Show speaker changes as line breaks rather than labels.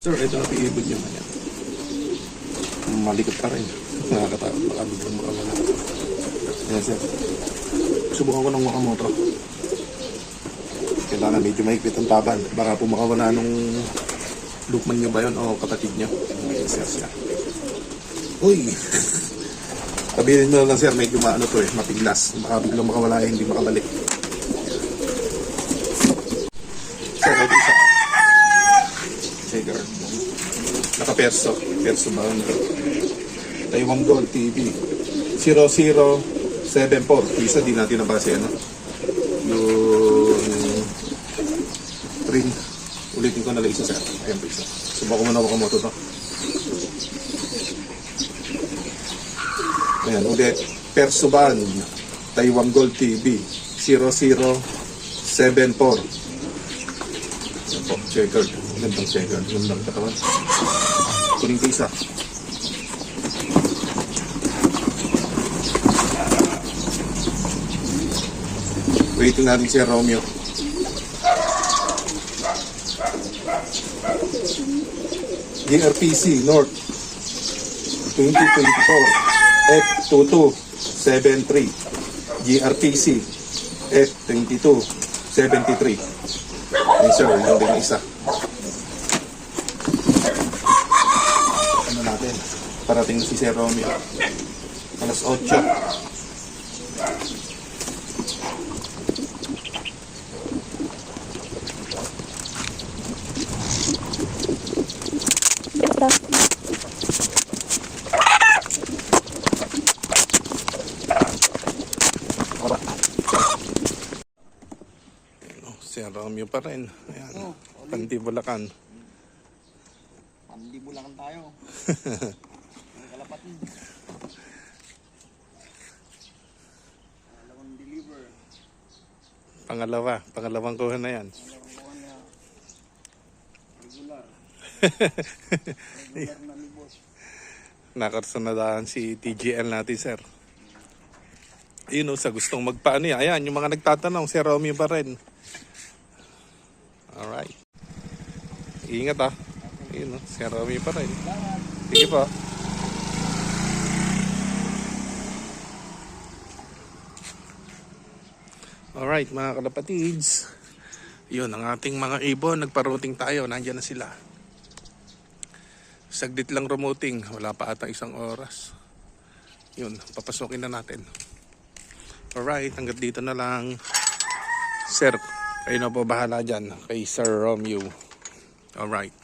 Sir, ito na piibod niyo ngayon. Malikot pa rin. Nakakatakot. Baka biglang makawala. Ayan, sir. Subukan ko ng makamoto. Kailangan medyo mahigpit ang taban. Baka po makawala nung lukman niyo ba yun o kapatid niyo. Ayan, sir, siya. Uy! Sabihin mo lang, sir, medyo maano to eh, mapiglas. Baka biglang makawala eh, hindi makabalik. Sir, ito. Naka-perso. Perso ba? Taiwan Gold TV. 0074. Isa di natin nabase ano. Yung print. Ulitin ko na lang isa sir. Ayan po isa. Subukan mo na wakamoto to. Ayan, ulit. Perso Band. Taiwan Gold TV. 0074. Yan po. Gandang checkered. Gandang katawan. Kuning ko isa. Waiting natin si Romeo. GRPC North 2024 F2273 GRPC F2273 Yes sir, yun din isa. Ano natin? Parating na si Sir Romeo. Alas 8. Oh, si Romeo pa rin. Ayan.
Oh,
Panti Bulacan.
Pandibulakan tayo. Ang kalapatid. Dalawang deliver.
Pangalawa. Pangalawang kuha na yan.
Kuha niya. Regular. Regular na ni boss.
Nakarsanadahan si TGL natin, sir. Yun o, sa gustong magpaano yan. Ayan, yung mga nagtatanong, si Romeo pa rin. Alright. Ingat ah. Yun o, si Romeo pa rin. Sige po. Alright, mga kalapatids. Yun, ang ating mga ibon, nagparouting tayo. Nandiyan na sila. Saglit lang remoting. Wala pa ata isang oras. Yun, papasukin na natin. Alright, hanggat dito na lang. Sir, kayo na po bahala dyan kay Sir Romeo. Alright.